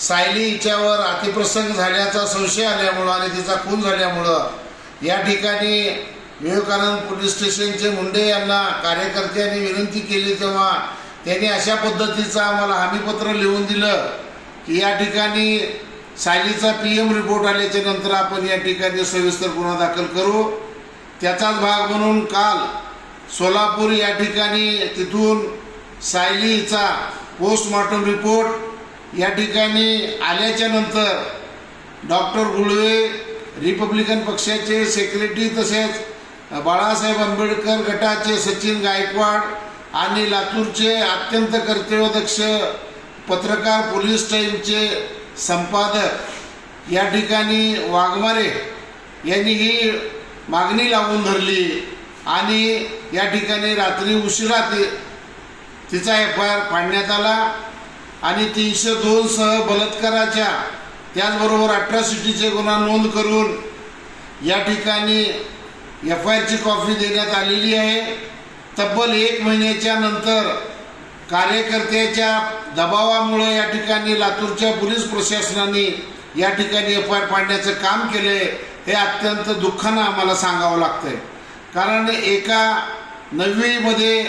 सायली हिच्यावर अतिप्रसंग झाल्याचा संशय आल्यामुळं आणि तिचा खून झाल्यामुळं या ठिकाणी विवेकानंद पोलीस स्टेशनचे मुंडे यांना कार्यकर्त्यांनी विनंती केली तेव्हा त्यांनी अशा पद्धतीचं आम्हाला हमीपत्र लिहून दिलं की या ठिकाणी सायलीचा पी एम रिपोर्ट आल्याच्यानंतर आपण या ठिकाणी सविस्तर गुन्हा दाखल करू. त्याचाच भाग म्हणून काल सोलापूर या ठिकाणी तिथून सायलीचा पोस्टमॉर्टम रिपोर्ट या ठिकाणी आल्याच्यानंतर डॉक्टर गुळवे रिपब्लिकन पक्षाचे सेक्रेटरी तसेच बाळासाहेब आंबेडकर गटाचे सचिन गायकवाड आणि लातूरचे अत्यंत कर्तव्यदक्ष पत्रकार पोलीस टाईमचे संपादक या ठिकाणी वाघमारे यांनी ही मागणी लावून धरली आणि या ठिकाणी रात्री उशिरा ति तिचा एफ आय आर फाडण्यात आला. आणि तीनशे दोन सह बलात्काराच्या त्याचबरोबर अट्रॉसिटीचे गुन्हा नोंद करून या ठिकाणी एफ आय आरची कॉपी देण्यात आलेली आहे. तब्बल एक महिन्याच्या नंतर कार्यकर्त्याच्या दबावामुळे या ठिकाणी लातूरच्या पोलीस प्रशासनाने या ठिकाणी एफ आय आर पाडण्याचं काम केलं आहे हे अत्यंत दुःखानं आम्हाला सांगावं लागतंय. कारण एका नववीमध्ये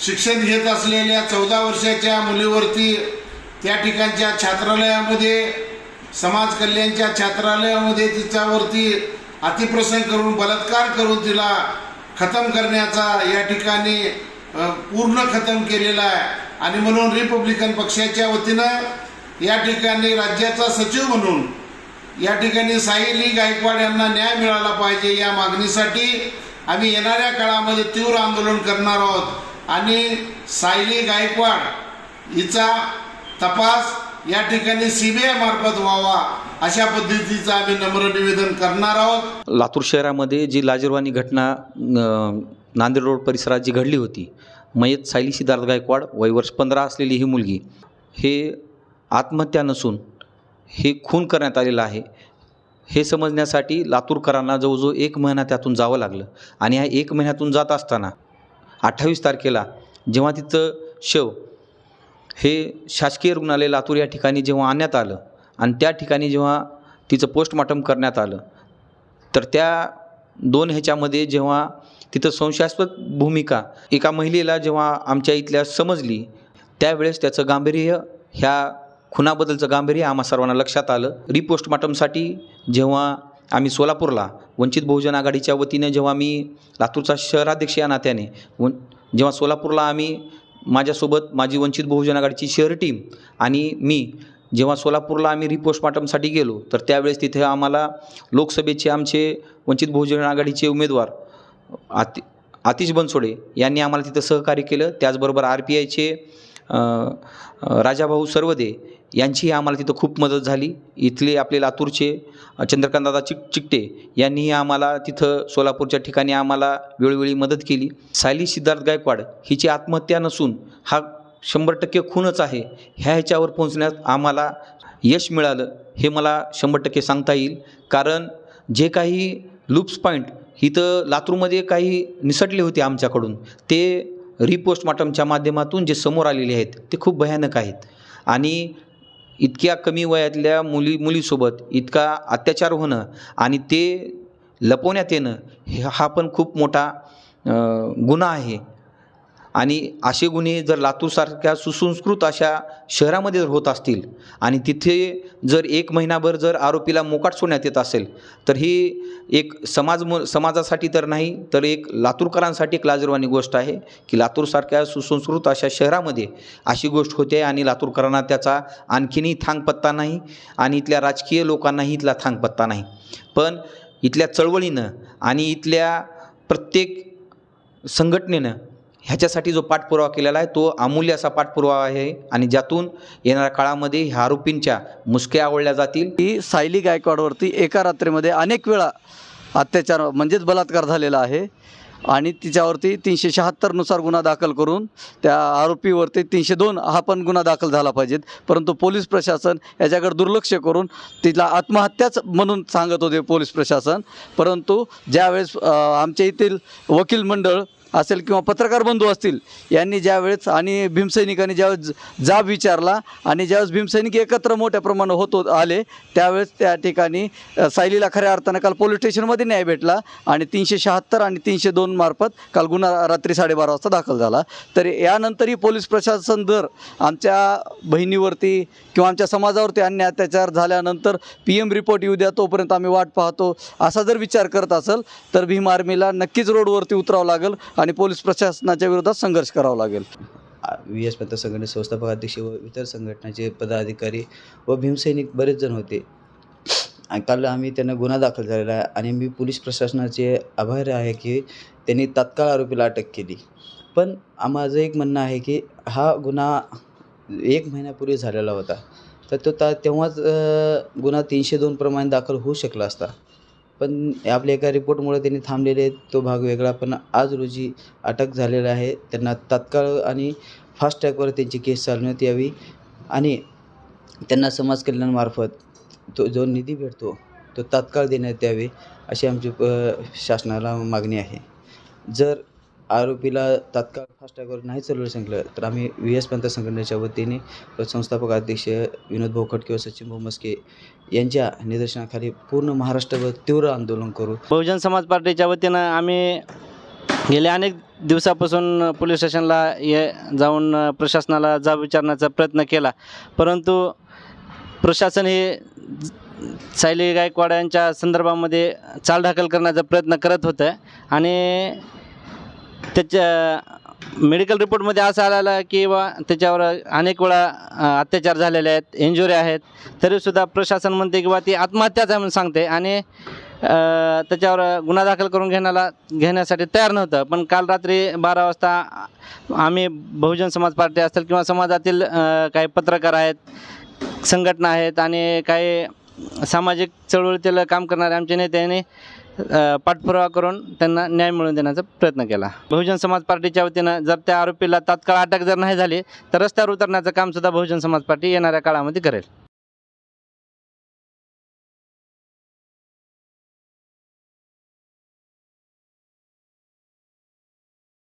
शिक्षण घेत असलेल्या चौदा वर्षाच्या मुलीवरती त्या ठिकाणच्या छात्रालयामध्ये समाज कल्याणच्या छात्रालयामध्ये तिच्यावरती अतिप्रसंग करून बलात्कार करून तिला खतम करण्याचा या ठिकाणी पूर्ण खतम केलेला आहे. आणि म्हणून रिपब्लिकन पक्षाच्या वतीनं या ठिकाणी राज्याचा सचिव म्हणून या ठिकाणी सायली गायकवाड यांना न्याय मिळाला पाहिजे या मागणीसाठी आम्ही येणाऱ्या काळामध्ये तीव्र आंदोलन करणार आहोत. आणि सायली गायकवाड हिचा तपास या ठिकाणी सीबीआय मार्फत व्हावा अशा पद्धतीचं आम्ही नम्र निवेदन करणार आहोत. लातूर शहरामध्ये जी लाजीरवाणी घटना नांदेड रोड परिसरात जी घडली होती मयत सायली सिद्धार्थ गायकवाड वय वर्ष पंधरा असलेली ही मुलगी हे आत्महत्या नसून हे खून करण्यात आलेलं आहे. हे समजण्यासाठी लातूरकरांना जवळजवळ एक महिना त्यातून जावं लागलं आणि ह्या एक महिन्यातून जात असताना अठ्ठावीस तारखेला जेव्हा तिचं शव हे शासकीय रुग्णालय लातूर या ठिकाणी जेव्हा आणण्यात आलं आणि त्या ठिकाणी जेव्हा तिचं पोस्टमॉर्टम करण्यात आलं तर त्या दोन ह्याच्यामध्ये जेव्हा तिथं संशयास्पद भूमिका एका महिलेला जेव्हा आमच्या इथल्या समजली त्यावेळेस त्याचं गांभीर्य ह्या खुनाबद्दलचं गांभीर्य आम्हा सर्वांना लक्षात आलं. रिपोस्टमार्टमसाठी जेव्हा आम्ही सोलापूरला वंचित बहुजन आघाडीच्या वतीने जेव्हा मी लातूरचा शहराध्यक्ष या नात्याने व जेव्हा सोलापूरला आम्ही माझ्यासोबत माझी वंचित बहुजन आघाडीची शहर टीम आणि मी जेव्हा सोलापूरला आम्ही रिपोस्टमार्टमसाठी गेलो तर त्यावेळेस तिथे आम्हाला लोकसभेचे आमचे वंचित बहुजन आघाडीचे उमेदवार आति आतिश बनसोडे यांनी आम्हाला तिथं सहकार्य केलं. त्याचबरोबर आर पी आयचे राजाभाऊ सर्वदे यांचीही आम्हाला तिथं खूप मदत झाली. इथले आपले लातूरचे चंद्रकांतदादा चिक चिकटे यांनीही आम्हाला तिथं सोलापूरच्या ठिकाणी आम्हाला वेळोवेळी मदत केली. सायली सिद्धार्थ गायकवाड हिची आत्महत्या नसून हा शंभर टक्के खूनच आहे. ह्या ह्याच्यावर पोहोचण्यात आम्हाला यश मिळालं. हे मला शंभर टक्के सांगता येईल. कारण जे काही लूप्स पॉईंट इथं लातूरमध्ये काही निसटले होते आमच्याकडून ते रिपोस्टमॉर्टमच्या माध्यमातून जे समोर आलेले आहेत ते खूप भयानक आहेत. आणि इतक्या कमी वयातल्या मुली मुलीसोबत इतका अत्याचार होणं आणि ते लपवण्यात येणं हे हा पण खूप मोठा गुन्हा आहे. आणि असे गुन्हे जर लातूरसारख्या सुसंस्कृत अशा शहरामध्ये जर होत असतील आणि तिथे जर एक महिनाभर जर आरोपीला मोकाट सोडण्यात येत असेल तर ही एक समाज म समाजासाठी तर नाही तर एक लातूरकरांसाठी एक लाजरवाणी गोष्ट आहे की लातूरसारख्या सुसंस्कृत अशा शहरामध्ये अशी गोष्ट होते आणि लातूरकरांना त्याचा आणखीनही थांगपत्ता नाही आणि इथल्या राजकीय लोकांनाही इथला थांगपत्ता नाही. पण इथल्या चळवळीनं आणि इथल्या प्रत्येक संघटनेनं ह्याच्यासाठी जो पाठपुरावा केलेला आहे तो अमूल्य असा पाठपुरावा आहे आणि ज्यातून येणाऱ्या काळामध्ये ह्या आरोपींच्या मुसक्या आवळल्या जातील. की सायली गायकवाडवरती एका रात्रीमध्ये अनेक वेळा अत्याचार म्हणजेच बलात्कार झालेला आहे आणि तिच्यावरती तीनशे शहात्तरनुसार गुन्हा दाखल करून त्या आरोपीवरती तीनशे दोन हा पण गुन्हा दाखल झाला पाहिजेत. परंतु पोलीस प्रशासन याच्याकडे दुर्लक्ष करून तिला आत्महत्याच म्हणून सांगत होते पोलीस प्रशासन. परंतु ज्यावेळेस आमच्या येथील वकील मंडळ असेल किंवा पत्रकार बंधू असतील यांनी ज्यावेळेस आणि भीमसैनिकांनी ज्यावेळेस जाब विचारला आणि ज्यावेळेस भीमसैनिक एकत्र मोठ्या प्रमाणात होत आले त्यावेळेस त्या ठिकाणी सायलीला खऱ्या अर्थानं काल पोलीस स्टेशनमध्ये न्याय भेटला आणि तीनशे शहात्तर आणि तीनशे दोन मार्फत काल गुन्हा रात्री साडेबारा वाजता दाखल झाला. तर यानंतरही पोलीस प्रशासन दर आमच्या बहिणीवरती किंवा आमच्या समाजावरती अन्य अत्याचार झाल्यानंतर पी एम रिपोर्ट येऊ द्या तोपर्यंत आम्ही वाट पाहतो असा जर विचार करत असेल तर भीम आर्मीला नक्कीच रोडवरती उतरावं लागेल. आणि पोलीस प्रशासनाच्या विरोधात संघर्ष करावा लागेल. व्ही एस पत्र संघटने संस्थापक अध्यक्ष व इतर संघटनाचे पदाधिकारी व भीमसैनिक बरेच जण होते. आणि काल आम्ही त्यांना गुन्हा दाखल झालेला आहे आणि मी पोलीस प्रशासनाचे आभार आहे की त्यांनी तात्काळ आरोपीला अटक केली. पण माझं एक म्हणणं आहे की हा गुन्हा एक महिन्यापूर्वी झालेला होता. तर तो ता तेव्हाच गुन्हा तीनशे दोन प्रमाणे दाखल होऊ शकला असता. पण आपल्या एका रिपोर्टमुळे त्यांनी थांबलेले तो भाग वेगळा पण आज रोजी अटक झालेला आहे. त्यांना तात्काळ आणि फास्ट ट्रॅकवर त्यांची केस चालवण्यात यावी आणि त्यांना समाज कल्याणमार्फत तो जो निधी भेटतो तो तात्काळ देण्यात यावे अशी आमची प शासनाला मागणी आहे. जर आरोपीला तात्काळ फास्टॅगवर नाही चालवलं सांगितलं तर आम्ही व्ही एस पंत संघटनेच्या वतीने संस्थापक अध्यक्ष विनोद भाऊ किंवा सचिन भाऊ मस्के यांच्या निदर्शनाखाली पूर्ण महाराष्ट्रभर तीव्र आंदोलन करू. बहुजन समाज पार्टीच्या वतीनं आम्ही गेल्या अनेक दिवसापासून पोलीस स्टेशनला ये जाऊन प्रशासनाला जाब विचारण्याचा प्रयत्न केला. परंतु प्रशासन हे सायली गायकवाड यांच्या संदर्भामध्ये चालढकल करण्याचा प्रयत्न करत होतं आणि त्याच्या मेडिकल रिपोर्टमध्ये असं आलेलं आहे की बा त्याच्यावर अनेक वेळा अत्याचार झालेले आहेत इंजुरी आहेत. तरीसुद्धा प्रशासन म्हणते की बा ती आत्महत्याच आहे म्हणून सांगते. आणि त्याच्यावर गुन्हा दाखल करून घेण्याला घेण्यासाठी तयार नव्हतं. पण काल रात्री बारा वाजता आम्ही बहुजन समाज पार्टी असेल किंवा समाजातील काही पत्रकार आहेत संघटना आहेत आणि काही सामाजिक चळवळीतील काम करणारे आमचे नेत्यांनी पाठपुरावा करून त्यांना न्याय मिळवून देण्याचा प्रयत्न केला. बहुजन समाज पार्टीच्या वतीनं जर त्या आरोपीला तात्काळ अटक जर नाही झाली तर रस्त्यावर उतरण्याचं कामसुद्धा बहुजन समाज पार्टी येणाऱ्या काळामध्ये करेल.